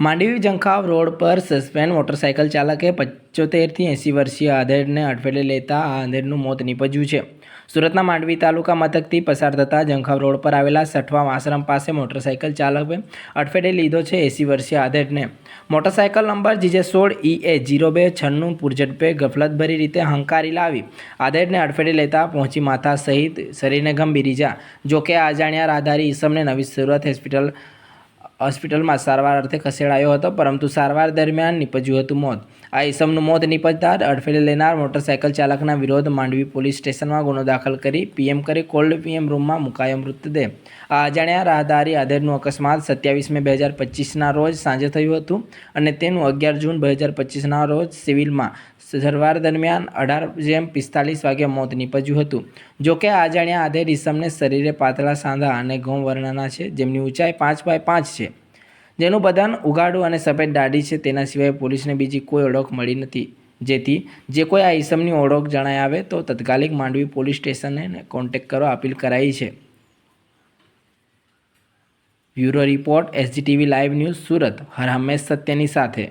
Mandvi જંખાવ road પર suspend motorcycle ચાલકે પંચોતેરથી એંસી વર્ષીય આધેડને અડફેટે લેતા આ આધેડનું મોત નીપજ્યું છે. સુરતના માંડવી તાલુકા મથકથી પસાર થતા જંખાવ રોડ પર આવેલા સઠવા આશ્રમ પાસે મોટરસાયકલ ચાલકે અડફેટે લીધો છે એંસી વર્ષીય આધેડને મોટરસાયકલ નંબર જીજે સોળ ઈ એ જીરો બે છન્નું પૂરઝડપે ગફલતભરી રીતે હંકારી લાવી. આધેડને અડફેટે લેતા પહોંચી માથા સહિત શરીરને ગંભીર ઇજા જોકે આ અજાણ્યા રાધારી ઈસમને નવી સુરત હોસ્પિટલ હોસ્પિટલમાં સારવાર અર્થે ખસેડાયો હતો, પરંતુ સારવાર દરમિયાન નીપજ્યું હતું મોત. આ ઈસમનું મોત નીપજતા અડફેટે લેનાર મોટરસાયકલ ચાલકના વિરોધ માંડવી પોલીસ સ્ટેશનમાં ગુનો દાખલ કરી પીએમ કરી કોલ્ડ પીએમ રૂમમાં મુકાયો મૃતદેહ. આ અજાણ્યા રાહદારી આધેરનું અકસ્માત સત્યાવીસ મે બે હજાર પચીસના રોજ સાંજે થયું હતું અને તેનું અગિયાર જૂન બે હજાર પચીસના રોજ સિવિલમાં. સારવાર દરમિયાન અઢાર જેમ પિસ્તાલીસ વાગે મોત નીપજ્યું હતું. જોકે આ અજાણ્યા આધેર ઈસમને શરીરે પાતળા સાંધા અને ઘઉં વર્ણના છે, જેમની ઊંચાઈ પાંચ બાય પાંચ છે. જેનું બદાન ઉગાડું અને સફેદ દાઢી છે, તેના સિવાય પોલીસને બીજી કોઈ ઓળખ મળી નથી. જેથી જે કોઈ આ ઈસમની ઓળખ જણાય આવે, તો તત્કાલિક માંડવી પોલીસ સ્ટેશનને કોન્ટેક્ટ કરવા અપીલ કરાઈ છે. Bureau report SGTV live news Surat. હર હંમેશ સત્યની સાથે.